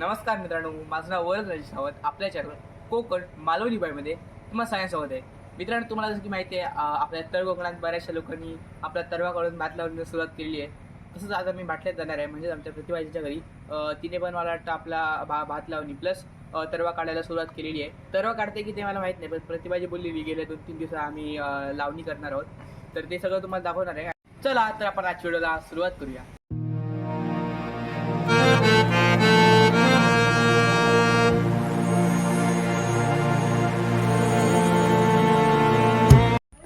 नमस्कार मित्रांनो माझं नाव वरद राजेश रावत. आपल्या चॅनल कोकण मालवणी बायमध्ये तुम्हाला सांगण्यासोबत आहे. मित्रांनो तुम्हाला जसं की माहिती आहे आपल्या तर कोकणात बऱ्याचशा लोकांनी आपल्या तरवा काढून भात लावण्यास सुरुवात केली आहे. तसंच आता मी बाटल्यात जाणार आहे म्हणजेच आमच्या प्रतिभाजीच्या घरी. तिने पण मला वाटतं आपला भा भात लावणी प्लस तरवा काढायला सुरुवात केलेली आहे. तरवा काढते की ते मला माहीत नाही पण प्रतिभाजी बोललेली गेल्या दोन तीन दिवसात आम्ही लावणी करणार आहोत. तर ते सगळं तुम्हाला दाखवणार आहे. चला तर आपण आज व्हिडिओला सुरुवात करूया.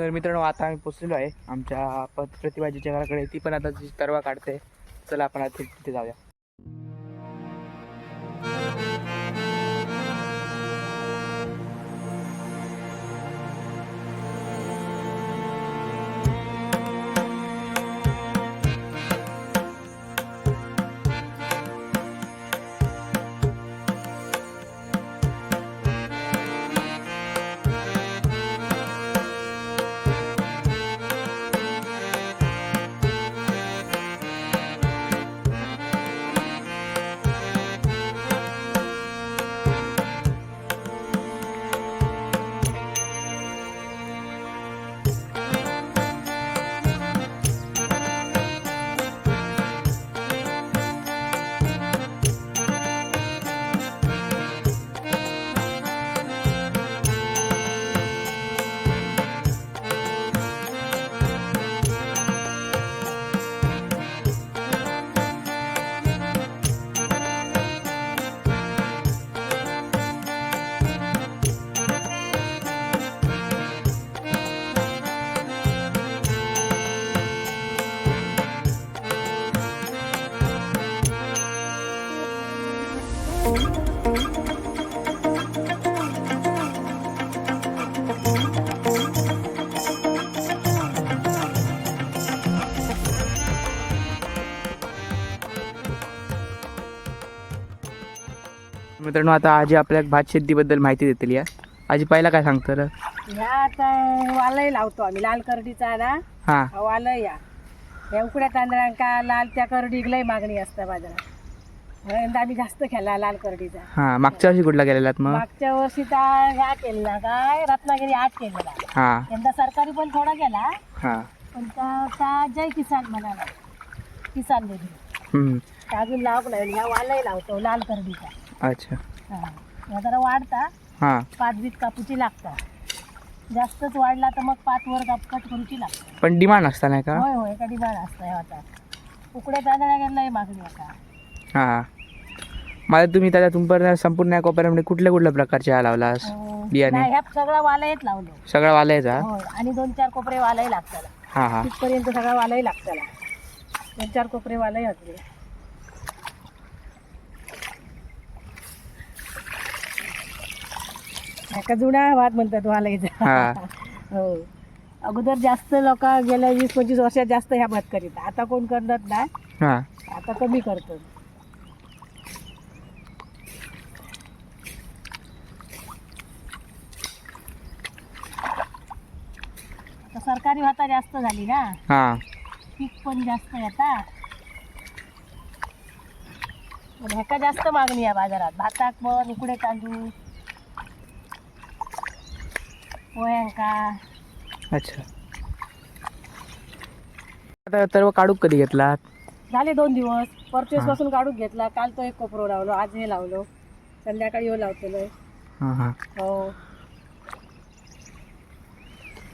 तर मित्रांनो आता आम्ही पोचलेलो आहे. आमच्या प- प्रतिभाजीच्या घराकडे. ती पण आता तरवा काढते. चला आपण आता तिथे जाऊया. मित्रांनो आता आजी आपल्या भात शेतीबद्दल माहिती देतील या. आजी पहिला काय सांगतं रे? ह्या आता वालय लावतो आम्ही लाल करडीचा ना. हां. वालय या. या उकड्या तांदळांका लाल त्या करडीक लय मागणी असते बाजारात. यंदा आम्ही जास्त खेळला लाल करडीचा. हां मागच्या वर्षी कुठला गेलेलात मग? मागच्या वर्षी तर ह्या केलेला काय? रत्नागिरी आठ केलेला. हां. यंदा सरकारी पण थोडा गेला. हां. पण त्या त्या जय किसान म्हणाला. किसान निधी. हम्म. त्या अजून लावक नाही. ह्या वालय लावतो लाल करडीचा. अच्छा. हा. ह्या जरा वाढता. हां. पाच बीत कापूची लागता. जास्तच वाढला तर मग पाच वर काप कट करूची लागते. पण डिमांड असता नाही का? होय होय. कधी बाळ असतं आता उकड्या तांदळा मागणी आता. हां. मला तुम्ही त्याच्या तुमपर्यंत संपूर्ण या कोपऱ्यामध्ये कुठल्या कुठल्या प्रकारचे हा लावलास? बियाणे? नाही, ह्या सगळा वालयच लावलो. सगळा वालायचा होय आणि दोन चार कोपरे वालही लागताला हां हां. तिथपर्यंत सगळा वालही लागताला दोन चार कोपरे वालही असले ह्याका जुना भात म्हणतात वालईचा हा. हो. अगोदर जास्त लोक गेल्या वीस पंचवीस वर्षात जास्त ह्या भात करीत. आता कोण करतात ना हां. आता कमी करतो सरकारी भाता जास्त झाली ना. हां. पीक पण जास्त येतात पण ह्याका जास्त मागणी आहे बाजारात. भाताक पण उकडे तांदूळ. पोह्यांका. अच्छा. आता सर्व काढूक कधी घेतला झाले दोन दिवस. परचेस. पासून काढून घेतला. काल तो एक कोपरो लावलो आज हे लावलो. संध्याकाळी हो हां हां. हो.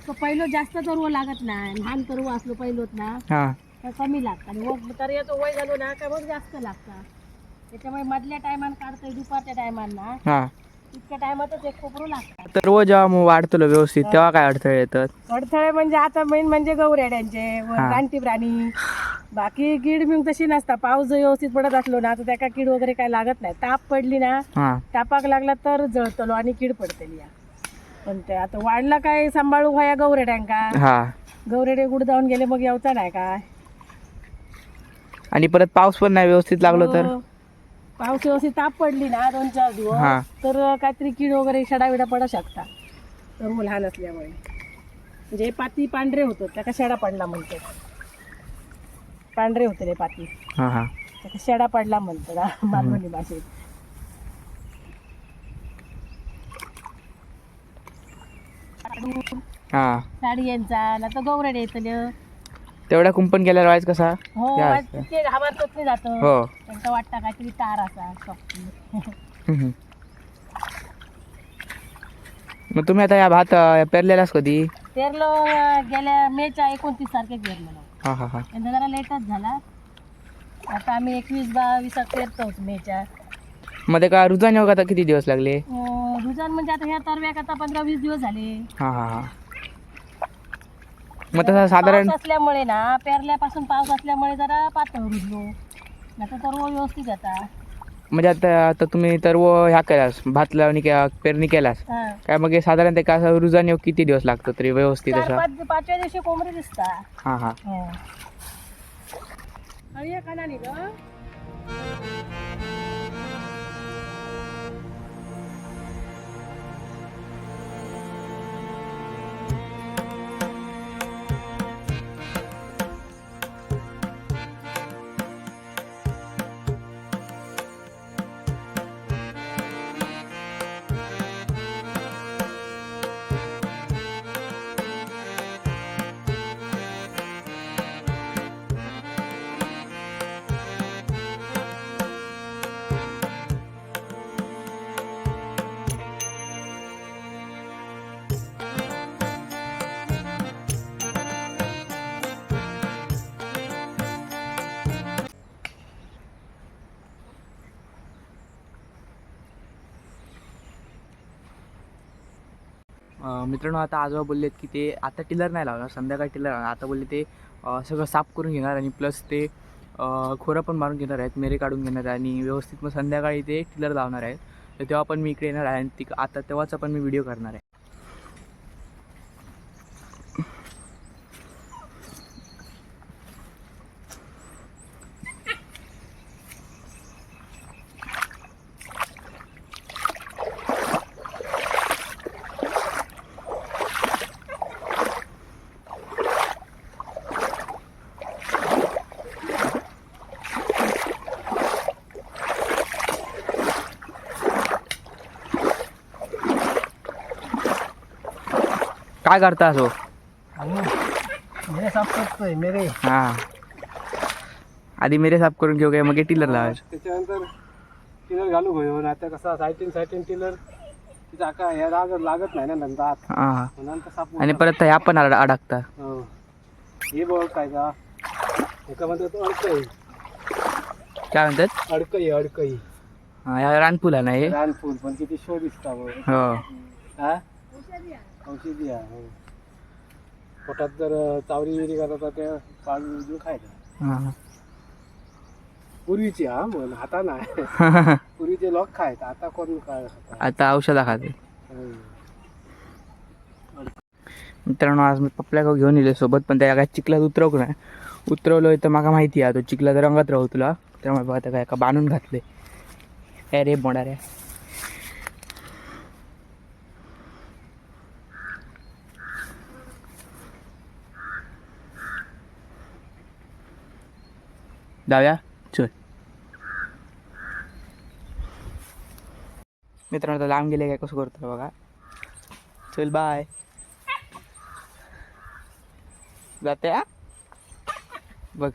तो पहिलं जास्त तरव लागत नाही लहान तरव असलो पहिलोत ना हां. तर कमी लागतं. आणि मग तर येतो वय झालो ना का मग जास्त लागतं. त्याच्यामुळे मधल्या टायमान काढतोय दुपारच्या टायमान ना हां. इतक्या टायमातच एक कोपरू लागतात तर रोज जेव्हा मग वाढतो व्यवस्थित तेव्हा काय अडथळे येतात? अडथळे म्हणजे आता मेन म्हणजे गौरेड्यांचे व हा. रानटी प्राणी. बाकी कीड बिंग तशी नसता पाऊस जर व्यवस्थित पडत असलो ना तर त्याका कीड वगैरे काय लागत नाही. ताप पडली ना हां. तापाक लागला तर जळतलो आणि कीड पडतली या. पण ते आता वाढला काय सांभाळू व्हाया गौरेड्यांका हां. गौरेडे गुड जाऊन गेले मग येवता नाही काय. आणि परत पाऊस पण नाही व्यवस्थित लागलो तर? हो. पाऊस व्यवस्थित ताप पडली ना दोन चार हा. दिवस तर काहीतरी कीड वगैरे शडा विडा पडू शकता. तर मग लहान असल्यामुळे. म्हणजे पाती पांढरे होतं त्याका शेडा पडला म्हणतो पांढरे होते रे पाती. हां हां. त्याका शेडा पडला म्हणतो ना मालवणी भाषेत. हा. साडी यांचा ना तर गौरड येतलं तेवढा कुंपण केल्यावर व्हायचं कसा? हो या वाट- असतं. ते हवा तोच जात. हो. त्यांचा वाटतं काहीतरी तार असा. हम्म. मग तुम्ही आता या भात अं, पेरलेलास कधी? पेरलो अं, गेल्या मेच्या एकोणतीस तारखेक पेरलो हा हा हा. यंदा जरा लेटच झाला. आता आम्ही एकवीस बावीस पेरतोच मेच्या. मध्ये का रुजान येऊ का आता किती दिवस लागले? अं, रुजान म्हणजे आता ह्या तरव्याक आता पंधरा वीस दिवस झाले. हा हा हा. मग तसं साधारण पाऊस असल्यामुळे ना पेरल्यापासून पाऊस असल्यामुळे जरा पातळ रुजलो. नाही तर व्यवस्थित येता म्हणजे आता आता तुम्ही तर ह्या केलास भात लावणी के- पेरणी केलास. हा. काय मग हे साधारण ते का असं रुजान येऊ किती दिवस लागतो तरी व्यवस्थित चार असं? पाच पाचव्या दिवशी कोंबडी दिसता. हा हा. हो. आणि या कानानी ग. मित्रांनो आता आजोबा बोललेत की ते आता टिलर नाही लावणार संध्याकाळी टिलर लावणार. आता बोलले ते सगळं साफ करून घेणार आणि प्लस ते खोरं पण मारून घेणार आहेत मेरे काढून घेणार आहे आणि व्यवस्थित मग संध्याकाळी ते टिलर लावणार आहेत. तर तेव्हा पण मी इकडे येणार आहे आणि ती आता तेव्हाचा पण मी व्हिडिओ करणार आहे. काय करता असो? मेरे साफ करतोय मेरे. हां. आधी मेरे साफ करून घेऊ काय? मग टिलर लावायचं. त्याच्यानंतर टिलर घालू घेऊन आता कसा सायटीन सायटीन टिलर. तिचा लागत लागत नाही ना नंतर हां. हां नंतर साफ आणि परत ह्या पण अड- अडकता हो. हे बघ काय का एका म्हणतात अडकई काय म्हणतात? अडकई अडकई हां ह्या रानफुला ना हे? रानफूल पण किती शो दिसता बघ. हो. हा? औषधी आहे. हो. पोटात जर चावरी विरी करत होता ते पाणी उजू खायचं. हां. पूर्वीची हा म्हण आता नाही पूर्वीचे लोक खायत आता कोण काय खाता? आता औषधा खाते. मित्रांनो आज मी पप्पल्या घेऊन येले सोबत पण त्या काय चिखलात उतरवू नाही. उतरवलं तर मला माहिती आहे तो चिखला तर रंगात राहू तुला. त्यामुळे बघा त्या काय का बांधून घातले अरे बोणार आहे जाऊया चल मित्रांनो आता लांब गेले काय कसं करतो बघा. चल बाय जाते बघ.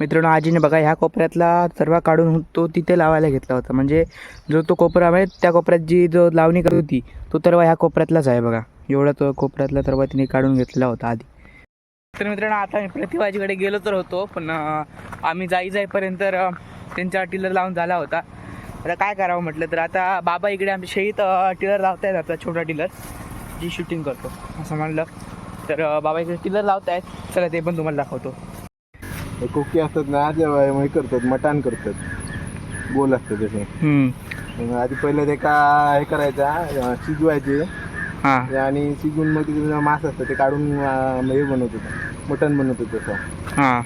मित्रांनो आजीने बघा ह्या कोपऱ्यातला सर्व काढून तो तिथे लावायला घेतला होता. म्हणजे जो तो कोपरा आहे त्या कोपऱ्यात जी जो लावणी करत होती तो तरवा ह्या कोपऱ्यातलाच आहे बघा. एवढा तो कोपऱ्यातला तरवा तिने काढून घेतला होता आधी. तर मित्रांनो आता मी प्रतिभाजीकडे गेलो तर होतो पण आम्ही जाई जाईपर्यंत त्यांचा टिलर लावून झाला होता. तर काय करावं म्हटलं तर आता बाबा इकडे आमच्या शेळीत टिलर लावतायत आता छोटा टिलर जी शूटिंग करतो असं म्हणलं. तर बाबा इकडे टिलर लावतायत चला ते पण तुम्हाला दाखवतो. हे कोकी असतात ना ते हे करतात मटण करतात. गोल असतं त्याचे. हम्म. मग आधी पहिले ते का हे करायचा अं, शिजवायचे. हां. आणि शिजवून मग तिथे मांस असतं ते काढून अं, हे बनवत होतं. मटण बनवत होतं तसं. हां.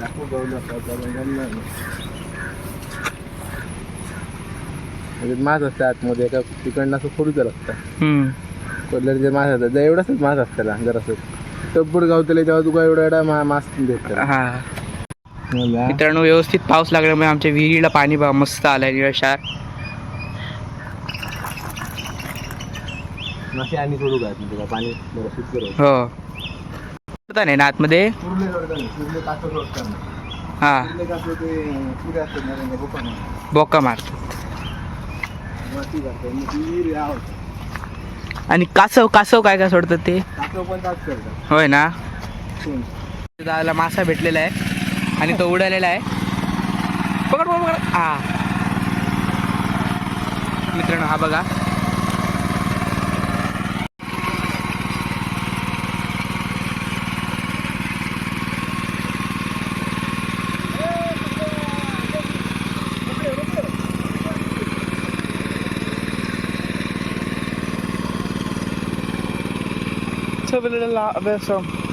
दाखव गवलं असं, आता रंगाला नाही. म्हणजे मास असतं आतमध्ये एका तिकडनं असं फोडूचं लागतं. हम्म. कोल्हरचे मास असतात जर एवढाच मास असताला जरासं. टप्पूड गावतले तेव्हा तुका एवढा मा मास भेटतात हा. मित्रांनो व्यवस्थित पाऊस लागल्यामुळे आमच्या विहिरीला पाणी मस्त आलंय निळशार मासे आणि सोडू पाणी बरं हो. नाही ना आतमध्ये? कुर्ले सोडतात कुर्ले कासव सोडतात हा. कुर्ले कासव ते पुढे असतात ना त्यांच्या बोकांना बोका मारतात. माती करतात मग ती विहीर आवडतात आणि कासव कासव काय काय सोडतात ते? कासव पण करतात होय ना? दादाला मासा भेटलेला आहे आणि तो उडालेला आहे. पकड पकड पकड. हा मित्रांनो हा बघा. So the little lot of it, so.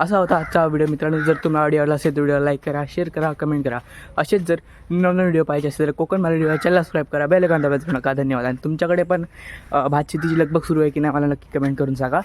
असा होता आजचा व्हिडिओ मित्रांनो जर तुम्हाला आवडी आवडला असेल तर व्हिडिओ लाईक करा शेअर करा कमेंट करा. असेच जर नवीन व्हिडिओ पाहिजे असेल तर कोकण मला व्हिडिओ चॅनल सबस्क्राईब करा. बेल कांदा दाबायचं नका धन्यवाद. आणि तुमच्याकडे पण भात शेतीची लगबग सुरू आहे की नाही मला नक्की कमेंट करून सांगा.